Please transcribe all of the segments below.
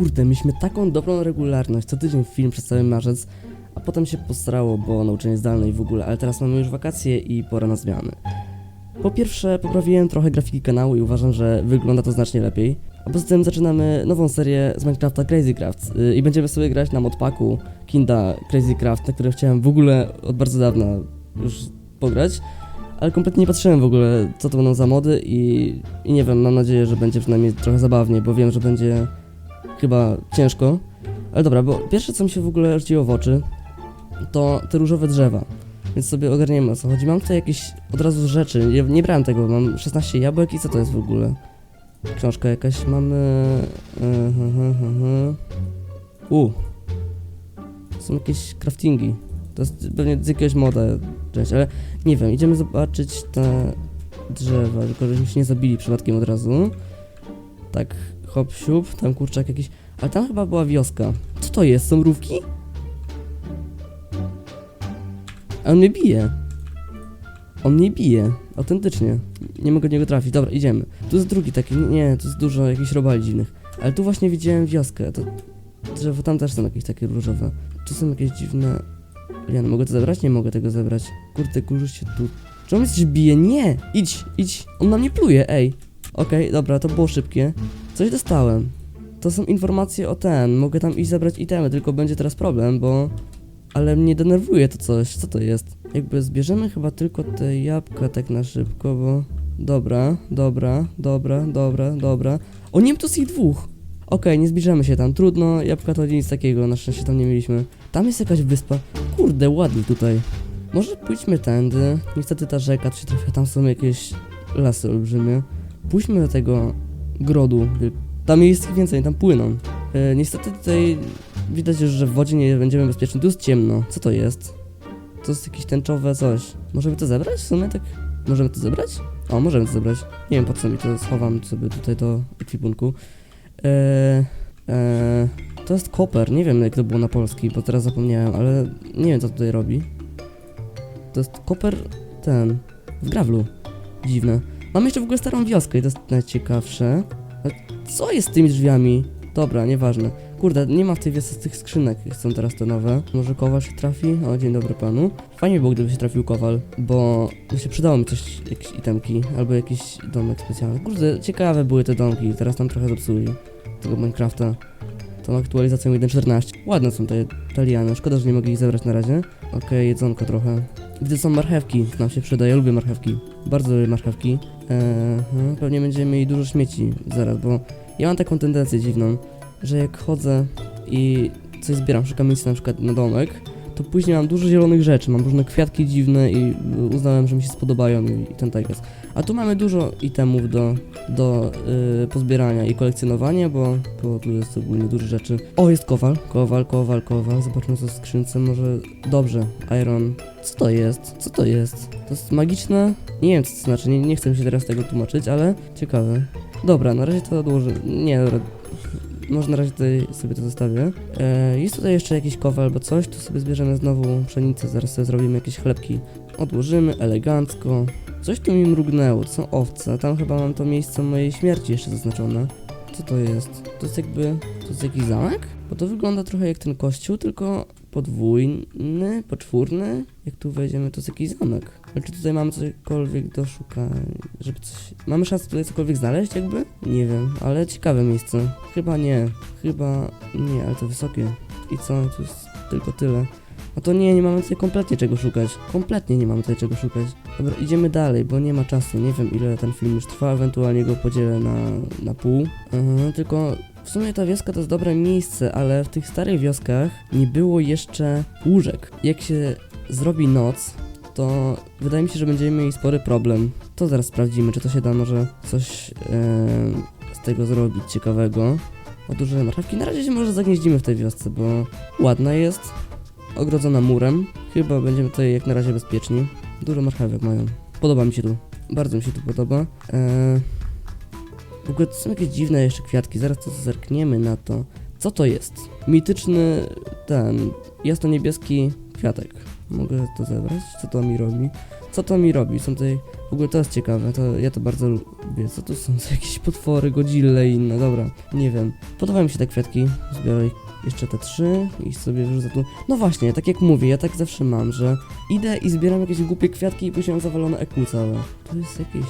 Kurde, mieliśmy taką dobrą regularność, co tydzień film przez cały marzec, a potem się postarało, bo nauczenie zdalne i w ogóle, ale teraz mamy już wakacje i pora na zmiany. Po pierwsze, poprawiłem trochę grafiki kanału i uważam, że wygląda to znacznie lepiej. A poza tym zaczynamy nową serię z Minecrafta Crazy Craft yy, i będziemy sobie grać na modpaku Kinda Crazy Craft, na które chciałem w ogóle od bardzo dawna już pograć, ale kompletnie nie patrzyłem w ogóle, co to będą za mody i, i nie wiem, mam nadzieję, że będzie przynajmniej trochę zabawnie, bo wiem, że będzie chyba ciężko. Ale dobra, bo pierwsze, co mi się w ogóle rzuciło w oczy, to te różowe drzewa. Więc sobie ogarniemy o co chodzi. Mam tutaj jakieś od razu rzeczy. Ja nie brałem tego, mam 16 jabłek i co to jest w ogóle? Książka jakaś mamy. U. Są jakieś craftingi. To jest pewnie z jakiegoś moda część, ale nie wiem, idziemy zobaczyć te drzewa, tylko żebyśmy się nie zabili przypadkiem od razu. Tak, hop, siup, tam kurczak jakiś. Ale tam chyba była wioska. Co to jest? Są mrówki? A on mnie bije. On mnie bije. Autentycznie. Nie mogę do niego trafić. Dobra, idziemy. Tu jest drugi taki. Nie, tu jest dużo jakichś robali dziwnych. Ale tu właśnie widziałem wioskę. To drzewo tam też są jakieś takie różowe. Tu są jakieś dziwne. Ja mogę to zebrać? Nie mogę tego zebrać. Kurde, kurzu się tu. Czy on mnie bije? Nie! Idź, idź. On na mnie pluje, ej. Okej, dobra, to było szybkie. Coś dostałem. To są informacje o ten. Mogę tam iść zebrać itemy, tylko będzie teraz problem, bo ale mnie denerwuje to coś. Co to jest? Jakby zbierzemy chyba tylko te jabłka tak na szybko, bo... Dobra, dobra, dobra, dobra, dobra. O nie, to jest ich dwóch. Okej, nie zbliżamy się tam. Trudno, jabłka to nic takiego, na szczęście tam nie mieliśmy. Tam jest jakaś wyspa. Kurde, ładnie tutaj. Może pójdźmy tędy. Niestety ta rzeka się trafia, tam są jakieś lasy olbrzymie. Pójdźmy do tego grodu. Tam jest ich więcej, tam płyną. E, niestety tutaj widać już, że w wodzie nie będziemy bezpieczni. Tu jest ciemno. Co to jest? To jest jakieś tęczowe coś. Możemy to zebrać w sumie tak? Możemy to zebrać? O, możemy to zebrać. Nie wiem po co mi to schowam sobie tutaj do ekwipunku. Eee, to jest koper. Nie wiem jak to było na polski, bo teraz zapomniałem, ale nie wiem co tutaj robi. To jest koper ten. W grawlu. Dziwne. Mamy jeszcze w ogóle starą wioskę i to jest najciekawsze. Co jest z tymi drzwiami? Dobra, nieważne. Kurde, nie ma w tej wiosce tych skrzynek, są teraz te nowe. Może kowal się trafi? O, dzień dobry panu. Fajnie by było, gdyby się trafił kowal, bo by się przydało mi coś, jakieś itemki, albo jakiś domek specjalny. Kurde, ciekawe były te domki, teraz tam trochę zepsuli tego Minecrafta. Tą aktualizacją 1.14. Ładne są te taliany, szkoda, że nie mogę ich zebrać na razie. Okej, jedzonko trochę. Gdy są marchewki, nam się przyda, ja lubię marchewki. Bardzo lubię marchewki. Eee, pewnie będziemy mieli dużo śmieci zaraz, bo ja mam taką tendencję dziwną, że jak chodzę i coś zbieram, szukam miejsca na przykład na domek, to później mam dużo zielonych rzeczy, mam różne kwiatki dziwne i uznałem, że mi się spodobają i, i ten jest. A tu mamy dużo itemów do, do yy, pozbierania i kolekcjonowania, bo, bo tu jest ogólnie dużo rzeczy. O, jest kowal, kowal, kowal, kowal, zobaczmy co w skrzynce, może... Dobrze, iron. Co to jest? Co to jest? To jest magiczne? Nie wiem co to znaczy, nie, nie chcę się teraz tego tłumaczyć, ale ciekawe. Dobra, na razie to odłożę. Nie, dobra. Może na razie tutaj sobie to zostawię. E, jest tutaj jeszcze jakiś kowal albo coś, tu sobie zbierzemy znowu pszenicę, zaraz sobie zrobimy jakieś chlebki. Odłożymy elegancko. Coś tu mi mrugnęło, to są owce, tam chyba mam to miejsce mojej śmierci jeszcze zaznaczone. Co to jest? To jest jakby... to jest jakiś zamek? Bo to wygląda trochę jak ten kościół, tylko podwójny, poczwórny. Jak tu wejdziemy, to jest jakiś zamek. Ale czy tutaj mamy cokolwiek do szukania, żeby coś... Mamy szansę tutaj cokolwiek znaleźć jakby? Nie wiem, ale ciekawe miejsce. Chyba nie, chyba nie, ale to wysokie. I co, tu jest tylko tyle. No to nie, nie mamy tutaj kompletnie czego szukać. Kompletnie nie mamy tutaj czego szukać. Dobra, idziemy dalej, bo nie ma czasu. Nie wiem ile ten film już trwa, ewentualnie go podzielę na, na pół. Mhm, tylko w sumie ta wioska to jest dobre miejsce, ale w tych starych wioskach nie było jeszcze łóżek. Jak się zrobi noc, to wydaje mi się, że będziemy mieli spory problem. To zaraz sprawdzimy, czy to się da może coś em, z tego zrobić ciekawego. O duże marchewki. Na razie się może zagnieździmy w tej wiosce, bo ładna jest, ogrodzona murem. Chyba będziemy tutaj jak na razie bezpieczni. Dużo marchewek mają. Podoba mi się tu. Bardzo mi się tu podoba. Eee, w ogóle to są jakieś dziwne jeszcze kwiatki. Zaraz to zerkniemy na to. Co to jest? Mityczny ten jasno-niebieski kwiatek. Mogę to zebrać? Co to mi robi? Co to mi robi? Są tutaj... W ogóle to jest ciekawe, to ja to bardzo lubię. Co to są za jakieś potwory, godzille i inne, dobra, nie wiem. Podobają mi się te kwiatki, zbiorę ich jeszcze te trzy i sobie wrzucę tu. No właśnie, tak jak mówię, ja tak zawsze mam, że idę i zbieram jakieś głupie kwiatki i później mam zawalone EQ całe. To jest jakieś...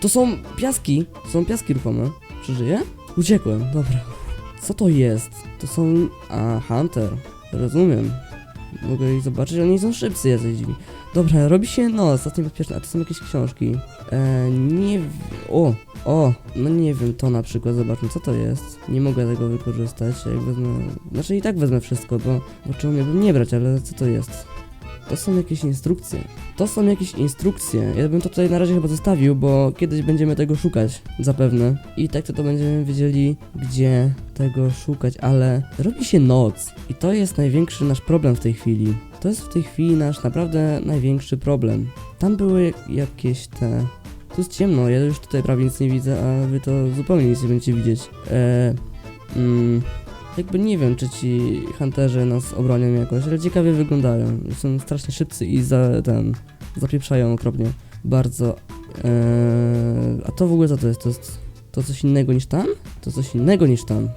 To są piaski, są piaski ruchome. Przeżyję? Uciekłem, dobra. Co to jest? To są... A, Hunter. Rozumiem. Mogę ich zobaczyć, oni są szybcy jacyś dziwni. Dobra, robi się noc, to niebezpieczne, a to są jakieś książki. E, nie... O, o, no nie wiem, to na przykład, zobaczmy, co to jest. Nie mogę tego wykorzystać, jak wezmę... Znaczy i tak wezmę wszystko, bo... Bo czemu miałbym nie brać, ale co to jest? To są jakieś instrukcje. To są jakieś instrukcje. Ja bym to tutaj na razie chyba zostawił, bo kiedyś będziemy tego szukać, zapewne. I tak to, to będziemy wiedzieli, gdzie tego szukać, ale robi się noc. I to jest największy nasz problem w tej chwili. To jest w tej chwili nasz naprawdę największy problem. Tam były jakieś te... Jest ciemno, ja już tutaj prawie nic nie widzę, a wy to zupełnie nic nie będziecie widzieć. Eee... Mm, jakby nie wiem, czy ci hunterzy nas obronią jakoś, ale ciekawie wyglądają. Są strasznie szybcy i za ten zapieprzają okropnie. Bardzo. Eee, a to w ogóle co to jest? To jest to coś innego niż tam? To coś innego niż tam.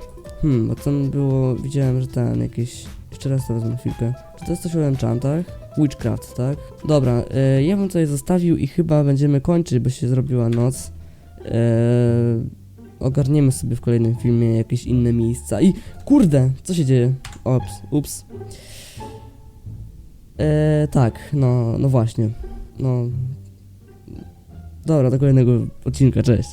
Hmm, bo tam było, widziałem, że ten jakiś... Jeszcze raz to wezmę chwilkę. Czy to jest coś o enchantach? Witchcraft, tak? Dobra, e, ja bym tutaj zostawił i chyba będziemy kończyć, bo się zrobiła noc. Eee, ogarniemy sobie w kolejnym filmie jakieś inne miejsca i... Kurde, co się dzieje? Ops, ups. Eee, tak, no, no właśnie. No... Dobra, do kolejnego odcinka, cześć.